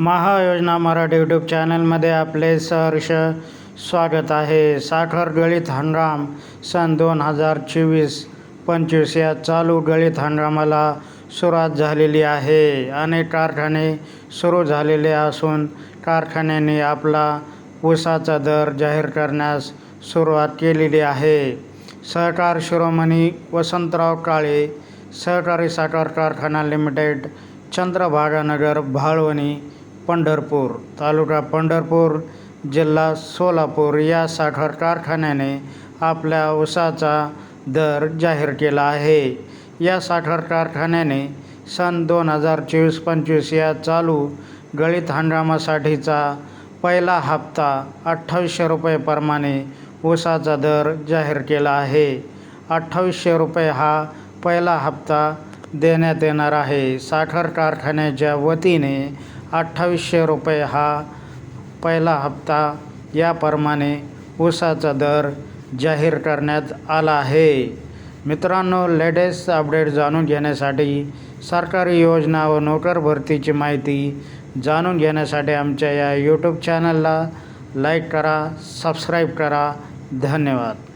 महायोजना Marathi YouTube चॅनलमध्ये आपले सहर्ष स्वागत आहे. साखर गळीत हंगाम सन दोन हजार चोवीस पंचवीस या चालू गळीत हंगामाला सुरुवात झालेली आहे. अनेक कारखाने सुरू झालेले असून कारखान्यांनी आपला ऊसाचा दर जाहीर करण्यास सुरुवात केलेली आहे. सहकार शिरोमणी वसंतराव काळे सहकारी साखर कारखाना लिमिटेड चंद्रभागानगर भाळवणी पंढरपूर तालुका पंढरपूर जिल्हा सोलापूर या साखर कारखान्याने आपल्या ऊसाचा दर जाहीर केला आहे. या साखर कारखान्याने सन दोन हजार चोवीस पंचवीस या चालू गळीत हंगामासाठीचा पहिला हप्ता अठ्ठावीसशे रुपयेप्रमाणे ऊसाचा दर जाहीर केला आहे. अठ्ठावीसशे रुपये हा पहिला हप्ता देण्यात येणार आहे. साखर कारखान्याच्या वतीने अठ्ठावीसशे रुपये हा पहिला हप्ता याप्रमाणे ऊसाचा दर जाहीर करण्यात आला आहे. मित्रांनो लेटेस्ट अपडेट जाणून घेण्यासाठी सरकारी योजना व नोकर भरतीची माहिती जाणून घेण्यासाठी आमच्या या यूट्यूब चॅनलला लाईक करा सबस्क्राईब करा. धन्यवाद.